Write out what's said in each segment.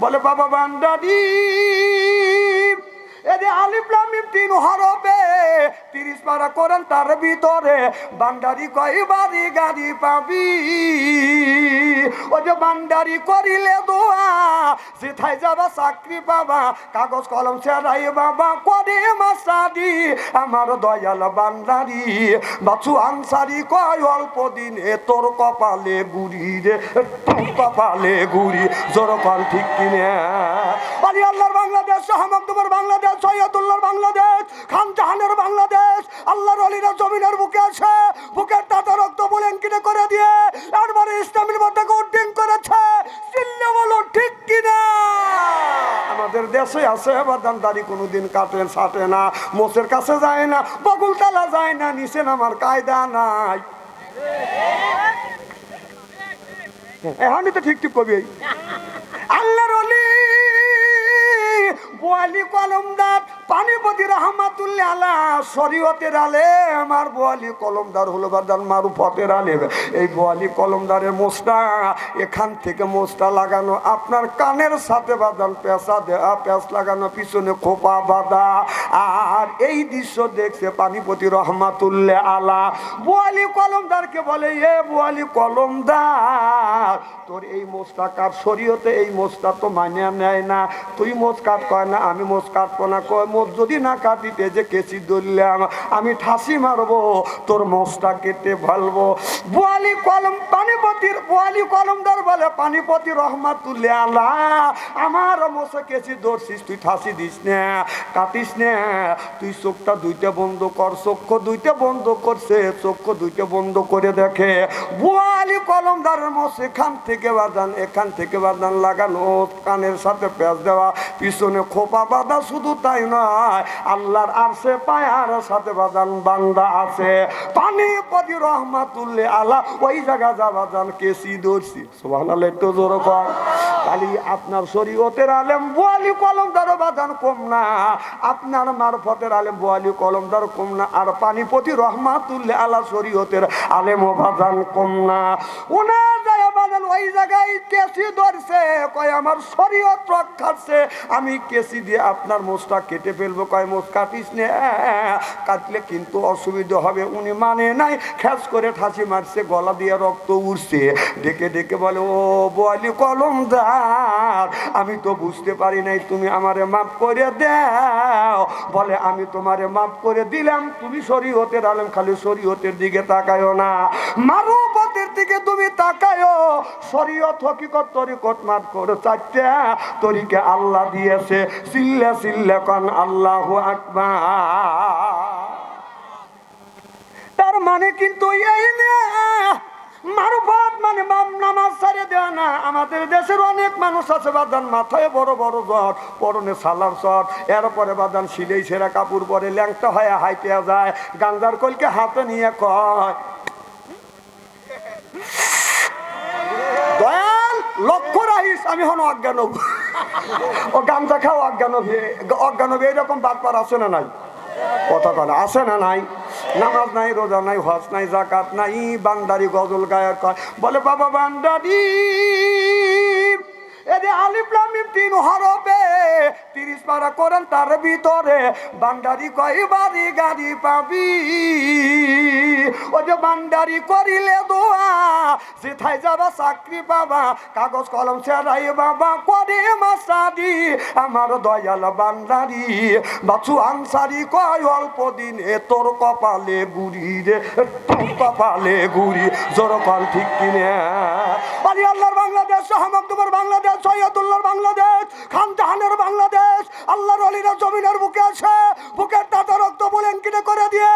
বলে বাবা বান্ডারি এদের আলিফলামিম তিন হরবে তিরিশ পারা করেন তার ভিতরে বান্ডারি কয়বারি গাড়ি পাবি? ও যে বান্ডারি করিলে দোয়া, সেথায় যাবা চাকরি পাবা, কাগজ কলম সেরাই বাবা, করে মাসাদি আমার দয়াল বান্ডারি বাছু আনসারি কয়, অল্প দিনে তোর কপালে গুড়ি রে, তোর কপালে গুড়ি, জোর কল ঠিক কিনে। আলি বাংলাদেশ শাহমাক তোমার বাংলাদেশ, সৈয়দুল্লাহর বাংলাদেশ, খান জাহানের বাংলাদেশ আল্লাহর অলিরা জমিনের বুকে আছে বুকের তাতা রক্ত বলেন কিনে করে দিয়ে একবারে ইসলামের মধ্যে উদ্দিন করেছে চিল্লে বলো ঠিক কিনা আমাদের দেশে আছে বাদান দাড়ি কোনোদিন কাটে সাটে না মোষের কাছে যায় না বকুল তালা যায় না নিচে আমার কায়দা নাই এখনই তো ঠিক ঠিক কবি আল্লাহর অলি বোয়ালি কলমদার, পানিপতি রহমাতুল্লাহ আলা শরীয়তের আলে, আমার বোয়ালি কলমদার হলো বাদান মারুফতের আলে। এই বোয়ালি কলমদারের মোস্তা, এখান থেকে মোস্তা লাগানো, আপনার কানের সাথে বাদান পেঁচা দেয়া পেঁচ লাগানো, পিছনে খোপা বাঁধা। আর এই দৃশ্য দেখছে পানিপতি রহমাতুল্লাহ আলা। বোয়ালি কলমদারকে বলে, এ বোয়ালি কলমদার, তোর এই মোস্তা কাট শরীয়তে এই মোস্তা তো মানে নেয় না। তুই মোজ কাট কয় না? আমি মোজ কাটবো না। কয় মোজ যদি না কাটিতে যে কেসি ধরলাম আমি ঠাসি মারবো, তোর মোজটা কেটে ভালবো বোয়ালি কলম, পানিপতির, বোয়ালি কলমদার বলে, পানিপতি রহমাতুল্লাহ আলা আমার মোসে কেসি ধরছিস, তুই ঠাসি দিস না, কাটিস না। তুই চোখটা দুইটা বন্ধ কর, চক্ষু দুইটা বন্ধ করছে চক্ষু দুইটা বন্ধ করে দেখে। বোয়ালি কলমদারের মোস এখান থেকে বাদান, এখান থেকে বাদান লাগানো, কানের সাথে পেঁচ দেওয়া, পিছনে খোপা বাঁধা শুধু তাই নয়, আল্লাহর আরশে পায়ার সাথে বাদান বান্দা আছে। পানি পদি রহমাতুল্লে আলা, ওই জায়গা যা বাদান কেসি ধরছি। সোহানালে একটু জোর কর খালি আপনার শরীয়তের আলেম, বোয়ালি কলমদার বাদান কম না। আপনার মারফতের আলেম, বোয়ালি কলমদার কম না। আর পানিপতি রহমাতুল্লে আলা শরীয়তের আলেম ও বাদান কম না। ওনার ওই জায়গায় কেসি ধরছে, কয়, আমার শরীয়ত রক্ষাচ্ছে। আমি কেসি দিয়ে আপনার মোষটা কেটে ফেলব। কয় মোষ কাটিস নে। কাটলে কিন্তু অসুবিধা হবে। উনি মানে নাই খ্যাস করে ঠাসি মারছে, গলা দিয়ে রক্ত উঠছে ডেকে ডেকে বলে, ও বোয়ালি কলমদার, আমি তো বুঝতে পারি নাই, তুমি আমারে মাফ করে দাও। বলে, আমি তোমারে মাফ করে দিলাম, তুমি শরীয়তের আলেম, খালি শরীয়তের দিকে তাকায়ও না। মারুপতের দিকে তুমি তাকায়ও শরীয়ত হকিকত, তরিকত মাফ করে। চারটে তরিকে আল্লাহ দিয়েছে। সিল্লে সিল্লে কন, আল্লাহ আকবার। তার মানে কিন্তু এই না, মারুফাত মানে নামাজ ছাড়ে দেওয়া না। আমাদের দেশের অনেক মানুষ আছে, বাদান মাথায় বড় বড় জ্বর, পরনে সালার চট এরপরে বাদান সিলেই সেরা কাপড় পরে ল্যাংটা হয়ে হাইটে যায়, গাঞ্জার কলকে হাতে নিয়ে কয় দয়াল লক্ষ্য রাখিস আমি হন অজ্ঞান ও গামছা খাও অজ্ঞান অজ্ঞানব অজ্ঞান হবে এরকম বাটপার আছে না নাই? কথা কথা আছে না নাই? নামাজ নাই, রোজা নাই, হজ নাই জাকাত নাই, বান্দারি গজল গায়ক বলে, বাবা বান্দারি এদের আলিপ্লামিম তিন হরবে তিরিশ পারা করেন তার ভিতরে। বান্দারি কয়বারি গাড়ি পাবি? ও যে বান্দারি করিলে দোয়া, সেথায় যাবা, চাকরি পাবা, কাগজ কলম সেরাই বাবা, করে মাসাদি আমার দয়াল বান্দারি। বাছু আনসারি কয়, অল্প দিনে তোর কপালে গুড়ি রে, তোর কপালে গুড়ি, জোর কল ঠিক কিনে। আলি আল্লাহর বাংলাদেশ শাহমাক তোমার বাংলাদেশ, সৈয়দুল্লাহর বাংলাদেশ খান জাহানের বাংলাদেশ, আল্লাহর অলিরা জমিনের বুকে আছে, বুকের তাতা রক্ত বলেন কিনে করে দিয়ে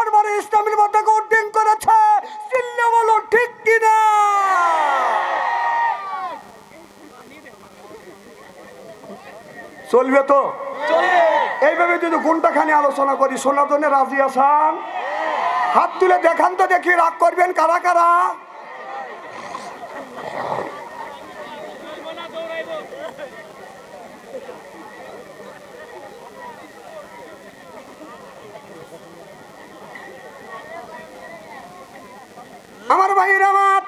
একবারে ইসলামের মধ্যে উদ্দিন করেছে। চিল্লে বলো, ঠিক কিনা? চলবে তো? এইভাবে যদি ঘন্টাখানি আলোচনা করি জন্য রাজি আসান হাত তুলে দেখান তো দেখি রাগ করবেন কারা কারা? আমার ভাইয়ের আমার।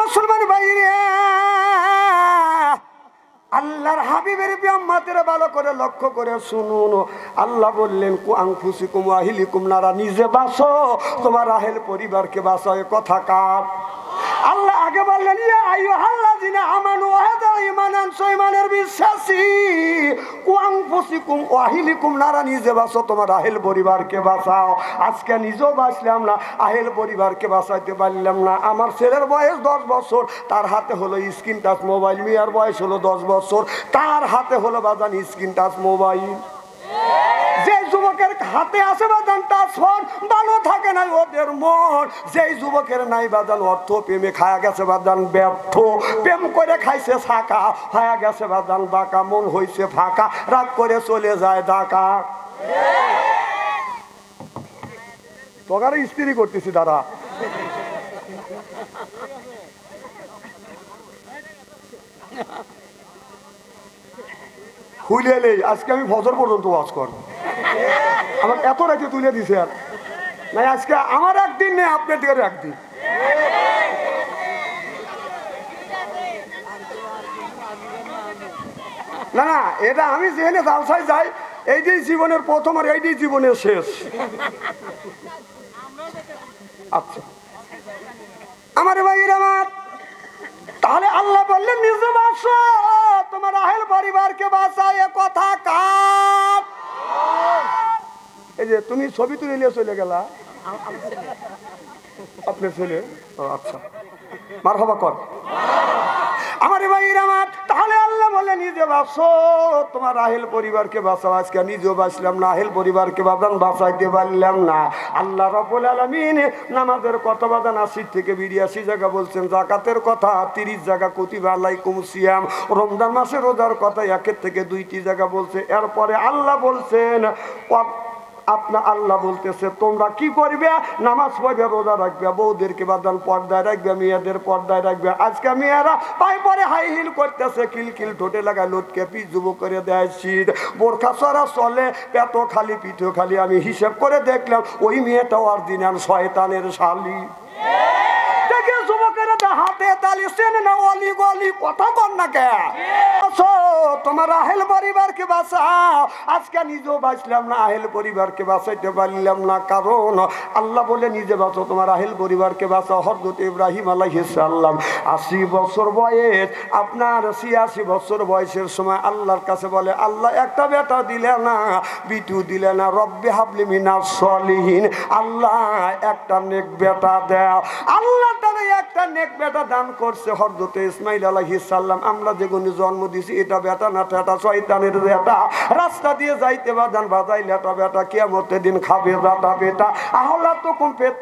মুসলমান ভাইরে আল্লাহর হাবিবের ব্যাম্মাতের ভালো করে লক্ষ্য করে শুনুন। আল্লাহ বললেন কুয়াং খুশি কুম আহিলি কুমনারা নিজে বাসো। তোমার আহেল পরিবারকে বাসো, এ কথা কার? আল্লাহ আগে বললেন, ইয়া আইয়ু হাল্লা জিনা আমানু ওয়াহাদা ইমানান সৈমানের বিশ্বাসী। কুয়াং ওয়াহিলিকুম নারা নিজে বাঁচো, তোমার আহেল পরিবারকে বাঁচাও। আজকে নিজেও বাঁচলাম না, আহেল পরিবারকে বাঁচাইতে পারলাম না। আমার ছেলের বয়স দশ বছর, তার হাতে হলো স্ক্রিন টাচ মোবাইল, মেয়ের বয়স হলো দশ বছর, তার হাতে হলো বাজান স্ক্রিন টাচ মোবাইল। যে হাতে আসে বাজান টাচ ফোন ভালো থাকে না ওদের মন। যেই যুবকের নাই বাজান, অর্থ প্রেমে খায়া গেছে বাজান, ব্যর্থ। প্রেম করে খাইছে ফাঁকা হয়ে গেছে বাজান, বাঁকা, মন হইছে ফাঁকা। রাগ করে চলে যায় ডাকা তোকারে স্ত্রী করতেছি, দাদা। হুইলে আজকে আমি ফজর পর্যন্ত ওয়াজ করব। আমার এত রাতে তুলে দিছে আর। নাই আজকে আমার একদিন নেই, আপনার দিকে একদিন। না না, এটা আমি যেখানে জালসায় যাই, এইটাই জীবনের প্রথম আর এইটাই জীবনের শেষ। আচ্ছা। আমার ভাইয়ের আমার। তাহলে আল্লাহ বললেন, নিজে বাসো, তোমার আহেল পরিবারকে বাঁচায় কথা কার? এই যে তুমি ছবি তুলে নিয়ে চলে গেলা। আপনার ছেলে? ও, আচ্ছা। মার হবা কর। আমার ভাইয়ের আমার। তাহলে আল্লাহ বলে, নিজে বাঁচো। তোমার আহেল পরিবারকে বাঁচাও। আজকে নিজেও বাঁচলাম না আহেল পরিবারকে বাদান বাঁচাইতে পারলাম না। আল্লাহ রবুল আলমিন নামাজের কথা বাদান আশি থেকে বিরিয়াশি জায়গা বলছেন, জাকাতের কথা তিরিশ জায়গা কুতিবা আলাইকুম সিয়াম। রমজান মাসে রোজার কথা একের থেকে দুইটি জায়গা বলছে। এরপরে আল্লাহ বলছেন "ওয়া- আপনা আল্লাহ বলতেছে, তোমরা কি করবে? নামাজ পড়বে, রোজা রাখবে বউদেরকে বাদান পর্দায় রাখবে, মেয়েদের পর্দায় রাখবে। আজকে মেয়েরা পাই পরে হাই হিল করতেছে কিলকিল কিল ঠোঁটে লাগা লোটকে পিস যুব করে দেয় শীত। বোরখা সরা চলে পেটো খালি, পিঠে খালি। আমি হিসেব করে দেখলাম, ওই মেয়েটাও আর দিন শয়তানের শালি। দেখে যুবকেরা দা তালি না অলি গলি কথা না কে? তোমার আহেল আজকে নিজেও বাঁচলাম না, আহেল বাঁচাইতে পারলাম না, কারণ আল্লাহ বলে নিজে বাঁচো, তোমার আহেল ইব্রাহিম আশি বছর বয়স, আপনার ছিয়াশি বছর বয়সের সময় আল্লাহর কাছে বলে, আল্লাহ একটা বেটা দিলে না, বিটু দিলে না, রব্বে হাবলি মিনা সলিহীন, আল্লাহ একটা নেক বেটা দেও। আল্লাহ একটা নেক বেটা দান করছে ইসমাইল আমরা জন্ম দিছি এটা বেটা না টেটা শয়তানের বেটা? রাস্তা দিয়ে যাইতে বাজাই লেটা বেটা কেমতে দিন খাবে বেটা আহলা তো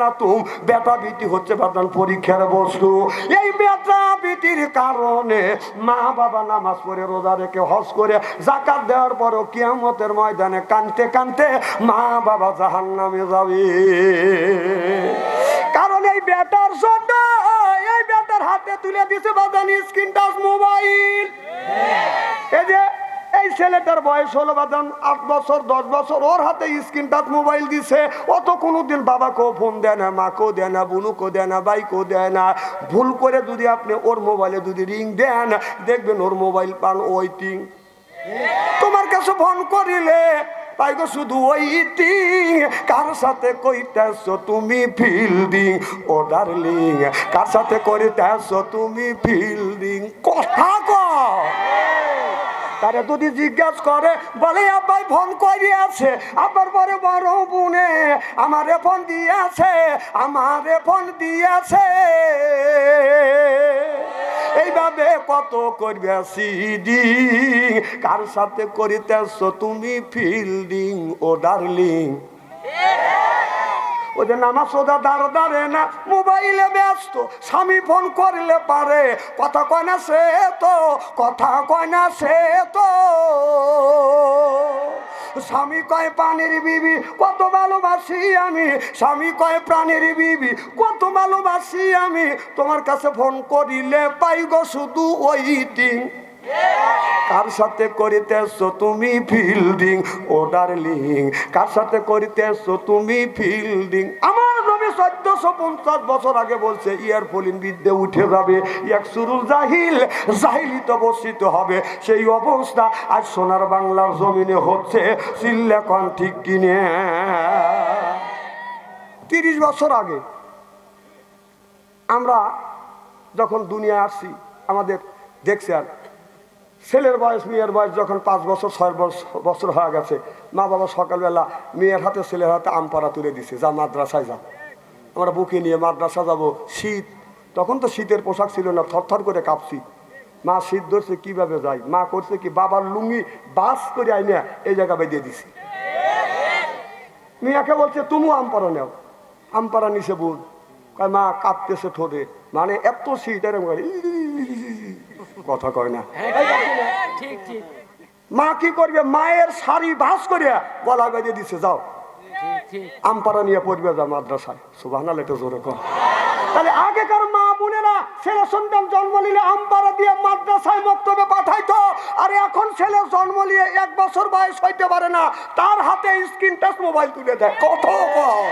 না তুম বেটা বিটি হচ্ছে পরীক্ষার বস্তু। এই বেটা বিটির কারণে মা বাবা নামাজ পড়ে, রোজা রেখে, হজ করে জাকাত দেওয়ার পরও কিয়ামতের ময়দানে কানতে কানতে মা বাবা জাহান নামে যাবে। কারণ এই বেটার জন্য হাতে তুলে দিছে বাদানি স্ক্রিন টাচ মোবাইল এই যে, এই ছেলেটার বয়স হলো বাদান আট বছর, দশ বছর, ওর হাতে স্ক্রিন টাচ মোবাইল দিছে। ও তো কোনোদিন বাবাকেও ফোন দেয় না, মাকেও দেয় না, বুনুকেও দেয় না বাইকেও দেয় না। ভুল করে যদি আপনি ওর মোবাইলে যদি রিং দেন, দেখবেন ওর মোবাইল পান ওইটিং তোমার কাছে ফোন করিলে তাই গো শুধু ওইটি কার সাথে কইতেছ তুমি ফিল্ডিং? ও ডার্লিং, কার সাথে করিতেছ তুমি ফিল্ডিং? কথা কও। তারে যদি জিজ্ঞাসা করে, বলে, আব্বাই, ফোন করিয়াছে। আবার পরে বড় বোনে, আমারে ফোন দিয়েছে, আমারে ফোন দিয়েছে। এইভাবে কত করবে সিডিং কার সাথে করিতেছ তুমি ফিল্ডিং ও ডার্লিং ও যে নামাজ সোজা দাঁড় দাঁড়ে না, মোবাইলে ব্যস্ত, স্বামী ফোন করলে পারে, কথা কয় না সে তো, কথা কয় না সে তো। স্বামী কয় পানির বিবি, কত ভালোবাসি আমি। স্বামী কয়, প্রাণের বিবি, কত ভালোবাসি আমি। তোমার কাছে ফোন করিলে পাই গো শুধু ওইটিং কার সাথে করিতেছ তুমি ফিল্ডিং ও ডার্লিং কার সাথে করিতেছ তুমি ফিল্ডিং আমার নবী চোদ্দশো পঞ্চাশ বছর আগে বলছে, ইয়ার ফলিন বিদ্যে উঠে যাবে এক সুরুল জাহিল, জাহিলিত বর্ষিত হবে। সেই অবস্থা আজ সোনার বাংলার জমিনে হচ্ছে সিল্লেকন ঠিক কিনে। তিরিশ বছর আগে আমরা যখন দুনিয়া আসছি, আমাদের দেখছি আর ছেলের বয়স, মেয়ের বয়স যখন পাঁচ বছর, ছয় বছর হয়ে গেছে, মা বাবা সকালবেলা মেয়ের হাতে, ছেলের হাতে আম পাড়া তুলে দিছে, যা মাদ্রাসায় যা, আমরা বুকে নিয়ে মাদ্রাসা যাব, শীত। তখন তো শীতের পোশাক ছিল না, থরথর করে কাঁপছি। মা শীত ধরছে, কীভাবে যাই? মা করছে কি, বাবার লুঙ্গি বাস করে আইনা এই জায়গা বেঁধে দিছি। মিয়াকে বলছে, তুমিও আম পাড়া নেও। আম পাড়া নিছে বোন মা কাঁপতেছে ঠোঁটে। মানে এত শীত, এরকম কথা কয় না। ঠিক ঠিক মা কি করবে? মায়ের শাড়ি ভাস করে গলা বেঁধে দিছে যাও। আমপাড়া নিয়ে পড়বে যা মাদ্রাসায়। সুবাহানা লেটে জোরে কর তাহলে আগেকার মা বোনেরা ছেলে সন্তান জন্ম নিলে আমপাড়া দিয়ে মাদ্রাসায় বক্তব্যে পাঠাইতো। আর এখন ছেলে জন্ম নিয়ে এক বছর বয়স হইতে পারে না। তার হাতে স্ক্রিন টাচ মোবাইল তুলে দেয়। কত কম।